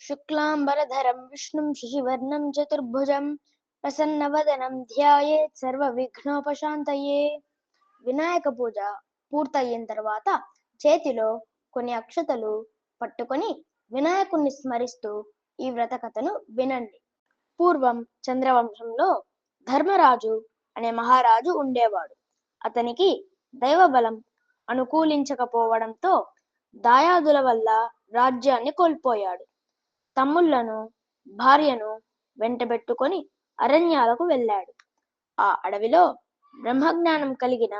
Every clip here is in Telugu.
శుక్లాంబరధరం విష్ణుం శశివర్ణం చతుర్భుజం ప్రసన్నవదనం ధ్యాయేత్ సర్వ విఘ్నోపశాంతయే వినాయక పూజ పూర్తయిన తర్వాత చేతిలో కొన్ని అక్షతలు పట్టుకొని వినాయకుణ్ణి స్మరిస్తూ ఈ వ్రత కథను వినండి. పూర్వం చంద్రవంశంలో ధర్మరాజు అనే మహారాజు ఉండేవాడు. అతనికి దైవబలం అనుకూలించకపోవడంతో దాయాదుల వల్ల రాజ్యాన్ని కోల్పోయాడు. తమ్ముళ్ళను భార్యను వెంటబెట్టుకొని అరణ్యాలకు వెళ్ళాడు. ఆ అడవిలో బ్రహ్మజ్ఞానం కలిగిన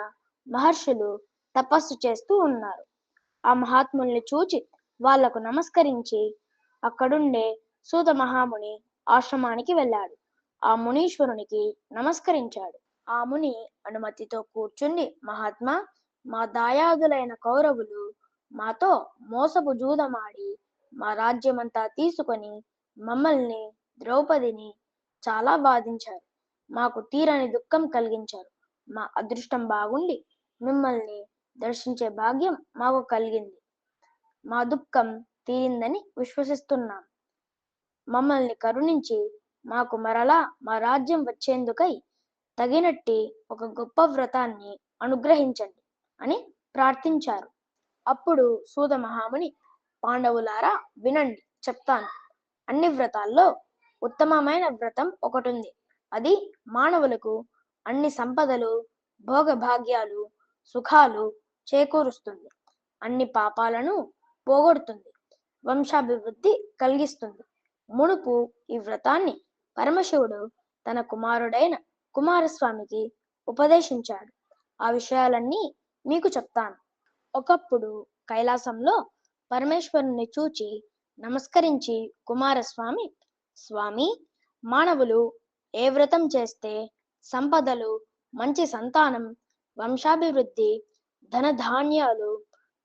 మహర్షులు తపస్సు చేస్తూ ఉన్నారు. ఆ మహాత్ముల్ని చూచి వాళ్ళకు నమస్కరించి అక్కడుండే సూత మహాముని ఆశ్రమానికి వెళ్ళాడు. ఆ మునీశ్వరునికి నమస్కరించాడు. ఆ ముని అనుమతితో కూర్చుండి మహాత్మా మా దాయాదులైన కౌరవులు మాతో మోసపు జూదమాడి మా రాజ్యమంతా తీసుకొని మమ్మల్ని ద్రౌపదిని చాలా బాధించారు మాకు తీరని దుఃఖం కలిగించారు. మా అదృష్టం బాగుండి మిమ్మల్ని దర్శించే భాగ్యం మాకు కలిగింది. మా దుఃఖం తీరిందని విశ్వసిస్తున్నాం. మమ్మల్ని కరుణించి మాకు మరలా మా రాజ్యం వచ్చేందుకై తగినట్టి ఒక గొప్ప వ్రతాన్ని అనుగ్రహించండి అని ప్రార్థించారు. అప్పుడు సూద మహాముని పాండవులారా వినండి చెప్తాను. అన్ని వ్రతాల్లో ఉత్తమమైన వ్రతం ఒకటి ఉంది అది మానవులకు అన్ని సంపదలు భోగభాగ్యాలు సుఖాలు చేకూరుస్తుంది. అన్ని పాపాలను పోగొడుతుంది. వంశాభివృద్ధి కలిగిస్తుంది. మునుపు ఈ వ్రతాన్ని పరమశివుడు తన కుమారుడైన కుమారస్వామికి ఉపదేశించాడు. ఆ విషయాలన్నీ మీకు చెప్తాను. ఒకప్పుడు కైలాసంలో పరమేశ్వరుని చూచి నమస్కరించి కుమారస్వామి స్వామి మానవులు ఏ వ్రతం చేస్తే సంపదలు మంచి సంతానం వంశాభివృద్ధి ధనధాన్యాలు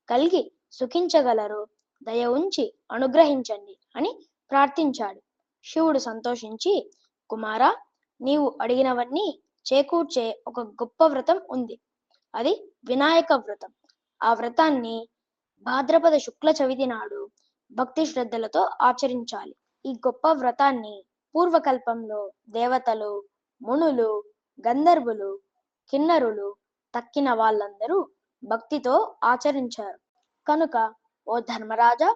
కలిగి సుఖించగలరు దయ ఉంచి అనుగ్రహించండి అని ప్రార్థించాడు. శివుడు సంతోషించి కుమారా నీవు అడిగినవన్నీ చేకూర్చే ఒక గొప్ప వ్రతం ఉంది. అది వినాయక వ్రతం. ఆ వ్రతాన్ని భాద్రపద శుక్ల చవితి నాడు భక్తి శ్రద్ధలతో ఆచరించాలి. ఈ గొప్ప వ్రతాన్ని పూర్వకల్పంలో దేవతలు మునులు గంధర్వులు కిన్నరులు తక్కిన వాళ్ళందరూ భక్తితో ఆచరించారు. కనుక ఓ ధర్మరాజా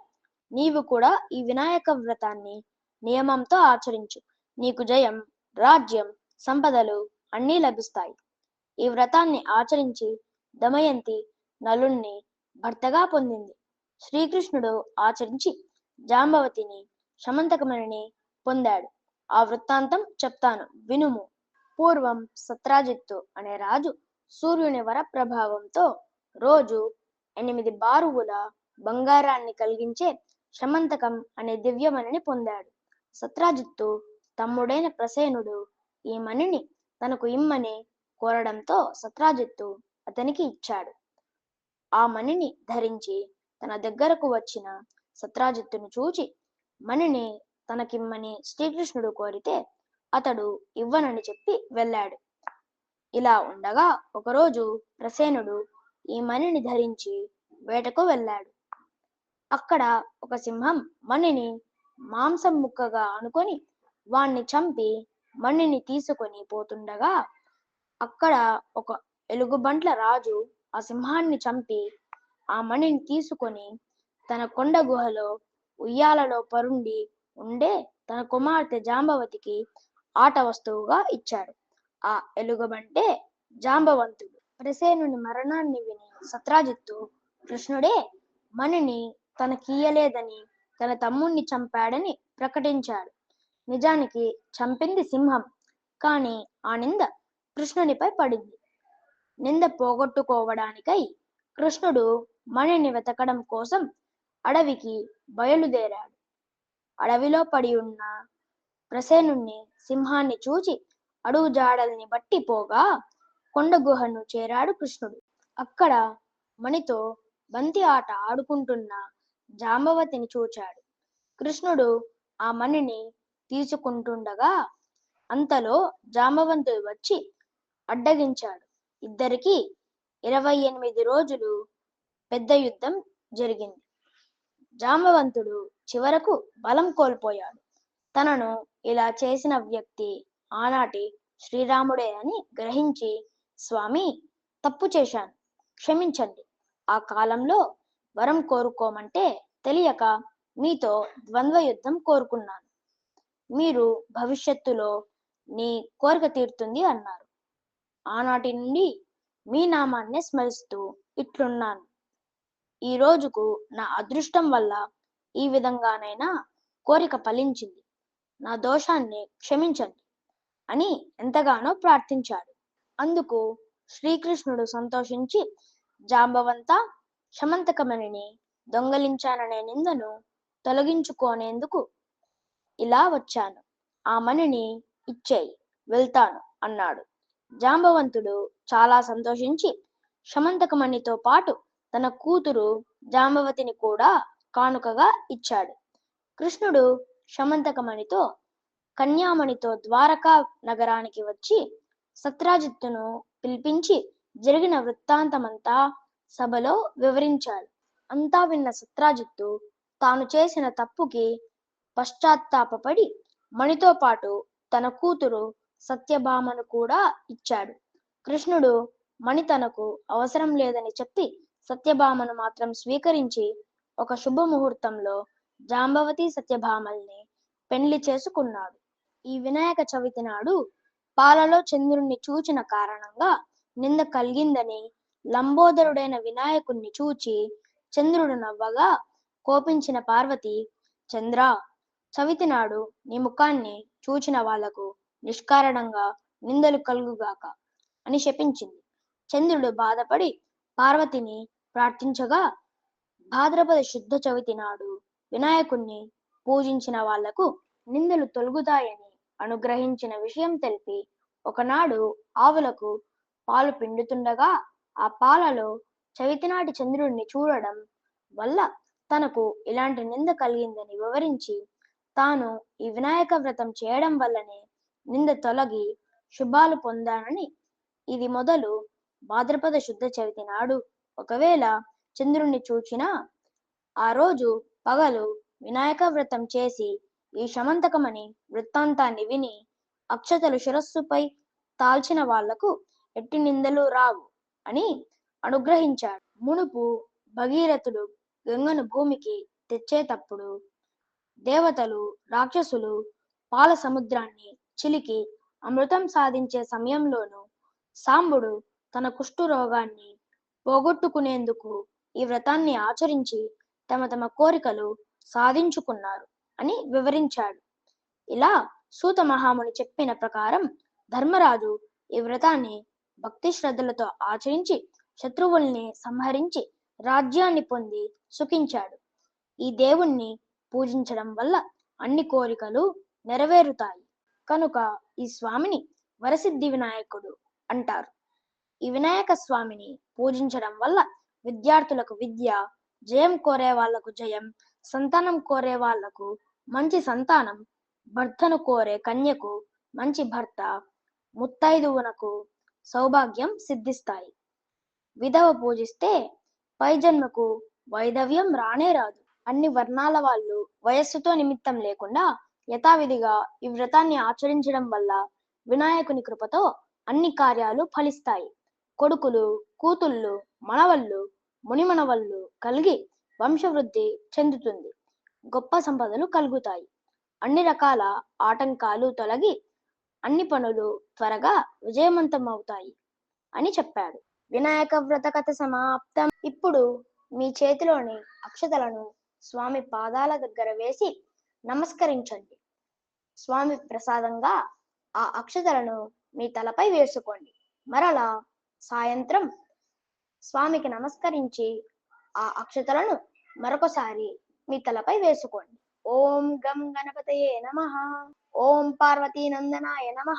నీవు కూడా ఈ వినాయక వ్రతాన్ని నియమంతో ఆచరించు. నీకు జయం రాజ్యం సంపదలు అన్నీ లభిస్తాయి. ఈ వ్రతాన్ని ఆచరించి దమయంతి నలుణ్ణి భర్తగా పొందింది. శ్రీకృష్ణుడు ఆచరించి జాంబవతిని శమంతకమణిని పొందాడు. ఆ వృత్తాంతం చెప్తాను. వినుము. పూర్వం సత్రాజిత్తు అనే రాజు సూర్యుని వర ప్రభావంతో రోజు ఎనిమిది బారువుల బంగారాన్ని కలిగించే శమంతకం అనే దివ్యమణిని పొందాడు. సత్రాజిత్తు తమ్ముడైన ప్రసేనుడు ఈ మణిని తనకు ఇమ్మని కోరడంతో సత్రాజిత్తు అతనికి ఇచ్చాడు. ఆ మణిని ధరించి తన దగ్గరకు వచ్చిన సత్రాజిత్తును చూచి మణిని తనకిమ్మని శ్రీకృష్ణుడు కోరితే అతడు ఇవ్వనని చెప్పి వెళ్ళాడు. ఇలా ఉండగా ఒకరోజు ప్రసేనుడు ఈ మణిని ధరించి వేటకు వెళ్ళాడు. అక్కడ ఒక సింహం మణిని మాంసం ముక్కగా అనుకొని వాణ్ణి చంపి మణిని తీసుకొని పోతుండగా అక్కడ ఒక ఎలుగుబంట్ల రాజు ఆ సింహాన్ని చంపి ఆ మణిని తీసుకొని తన కొండ గుహలో ఉయ్యాలలో పరుండి ఉండే తన కుమార్తె జాంబవతికి ఆట వస్తువుగా ఇచ్చాడు. ఆ ఎలుగబంటే జాంబవంతుడు. ప్రసేనుని మరణాన్ని విని సత్రాజిత్తు కృష్ణుడే మణిని తనకీయలేదని తన తమ్ముణ్ణి చంపాడని ప్రకటించాడు. నిజానికి చంపింది సింహం కానీ ఆ నింద కృష్ణునిపై పడింది. నింద పోగొట్టుకోవడానికై కృష్ణుడు మణిని వెతకడం కోసం అడవికి బయలుదేరాడు. అడవిలో పడి ఉన్న ప్రసేనుణ్ణి సింహాన్ని చూచి అడుగు జాడల్ని బట్టి పోగా కొండ గుహను చేరాడు కృష్ణుడు. అక్కడ మణితో బంతి ఆట ఆడుకుంటున్న జాంబవతిని చూచాడు. కృష్ణుడు ఆ మణిని తీసుకుంటుండగా అంతలో జాంబవంతుడు వచ్చి అడ్డగించాడు. ఇద్దరికి ఇరవై ఎనిమిది రోజులు పెద్ద యుద్ధం జరిగింది. జాంబవంతుడు చివరకు బలం కోల్పోయాడు. తనను ఇలా చేసిన వ్యక్తి ఆనాటి శ్రీరాముడే అని గ్రహించి స్వామి తప్పు చేశాను. క్షమించండి. ఆ కాలంలో వరం కోరుకోమంటే తెలియక మీతో ద్వంద్వ యుద్ధం కోరుకున్నాను. మీరు భవిష్యత్తులో నీ కోరిక తీరుతుంది అన్నారు. ఆనాటి నుండి మీ నామాన్నే స్మరిస్తూ ఇట్లున్నాను. ఈ రోజుకు నా అదృష్టం వల్ల ఈ విధంగానైనా కోరిక ఫలించింది. నా దోషాన్ని క్షమించండి అని ఎంతగానో ప్రార్థించాడు. అందుకు శ్రీకృష్ణుడు సంతోషించి జాంబవంత శమంతకమణిని దొంగలించాననే నిందను తొలగించుకోనేందుకు ఇలా వచ్చాను. ఆ మణిని ఇచ్చేయి వెళ్తాను అన్నాడు. జాంబవంతుడు చాలా సంతోషించి శమంతకమణితో పాటు తన కూతురు జాంబవతిని కూడా కానుకగా ఇచ్చాడు. కృష్ణుడు శమంతకమణితో కన్యామణితో ద్వారకా నగరానికి వచ్చి సత్రాజిత్తును పిలిపించి జరిగిన వృత్తాంతమంతా సభలో వివరించాడు. అంతా విన్న సత్రాజిత్తు తాను చేసిన తప్పుకి పశ్చాత్తాపపడి మణితో పాటు తన కూతురు సత్యభామను కూడా ఇచ్చాడు. కృష్ణుడు మణి తనకు అవసరం లేదని చెప్పి సత్యభామను మాత్రం స్వీకరించి ఒక శుభముహూర్తంలో జాంబవతి సత్యభామల్ని పెళ్ళి చేసుకున్నాడు. ఈ వినాయక చవితి నాడు పాలలో చంద్రుణ్ణి చూచిన కారణంగా నింద కలిగిందని లంబోదరుడైన వినాయకుణ్ణి చూచి చంద్రుడు నవ్వగా కోపించిన పార్వతి చంద్ర చవితి నాడు నీ ముఖాన్ని చూచిన వాళ్ళకు నిష్కారణంగా నిందలు కలుగుగాక అని శపించింది. చంద్రుడు బాధపడి పార్వతిని ప్రార్థించగా భాద్రపద శుద్ధ చవితి నాడు వినాయకుణ్ణి పూజించిన వాళ్ళకు నిందలు తొలగుతాయని అనుగ్రహించిన విషయం తెలిపి ఒకనాడు ఆవులకు పాలు పిండుతుండగా ఆ పాలలో చవితి నాటి చంద్రుడిని చూడడం వల్ల తనకు ఇలాంటి నింద కలిగిందని వివరించి తాను ఈ వినాయక వ్రతం చేయడం వల్లనే నింద తొలగి శుభాలు పొందానని ఇది మొదలు భాద్రపద శుద్ధ చవితి నాడు. ఒకవేళ చంద్రుణ్ణి చూచినా ఆ రోజు పగలు వినాయక వ్రతం చేసి ఈ శమంతకమని వృత్తాంతాన్ని విని అక్షతలు శిరస్సుపై తాల్చిన వాళ్ళకు ఎట్టి నిందలు రావు అని అనుగ్రహించాడు. మునుపు భగీరథుడు గంగను భూమికి తెచ్చేటప్పుడు దేవతలు రాక్షసులు పాల సముద్రాన్ని చిలికి అమృతం సాధించే సమయంలోనూ సాంబుడు తన కుష్టు రోగాన్ని పోగొట్టుకునేందుకు ఈ వ్రతాన్ని ఆచరించి తమ తమ కోరికలు సాధించుకున్నారు అని వివరించాడు. ఇలా సూత మహాముని చెప్పిన ప్రకారం ధర్మరాజు ఈ వ్రతాన్ని భక్తి శ్రద్ధలతో ఆచరించి శత్రువుల్ని సంహరించి రాజ్యాన్ని పొంది సుఖించాడు. ఈ దేవుణ్ణి పూజించడం వల్ల అన్ని కోరికలు నెరవేరుతాయి. కనుక ఈ స్వామిని వరసిద్ధి వినాయకుడు అంటారు. ఈ వినాయక స్వామిని పూజించడం వల్ల విద్యార్థులకు విద్య జయం కోరే వాళ్ళకు జయం సంతానం కోరే వాళ్ళకు మంచి సంతానం భర్తను కోరే కన్యకు మంచి భర్త ముత్తైదువునకు సౌభాగ్యం సిద్ధిస్తాయి. విధవ పూజిస్తే పై జన్మకు వైధవ్యం రానే రాదు. అన్ని వర్ణాల వాళ్ళు వయస్సుతో నిమిత్తం లేకుండా యథావిధిగా ఈ వ్రతాన్ని ఆచరించడం వల్ల వినాయకుని కృపతో అన్ని కార్యాలు ఫలిస్తాయి. కొడుకులు కూతుళ్ళు మనవళ్ళు మునిమనవళ్ళు కలిగి వంశవృద్ధి చెందుతుంది. గొప్ప సంపదలు కలుగుతాయి. అన్ని రకాల ఆటంకాలు తొలగి అన్ని పనులు త్వరగా విజయవంతం అవుతాయి అని చెప్పాడు. వినాయక వ్రత కథ సమాప్తం. ఇప్పుడు మీ చేతిలోని అక్షతలను స్వామి పాదాల దగ్గర వేసి నమస్కరించండి. స్వామి ప్రసాదంగా ఆ అక్షతలను మీ తలపై వేసుకోండి. మరలా సాయంత్రం స్వామికి నమస్కరించి ఆ అక్షతలను మరొకసారి మీ తలపై వేసుకోండి. ఓం గం గణపతయే నమ. ఓం పార్వతీ నందనాయ నమ.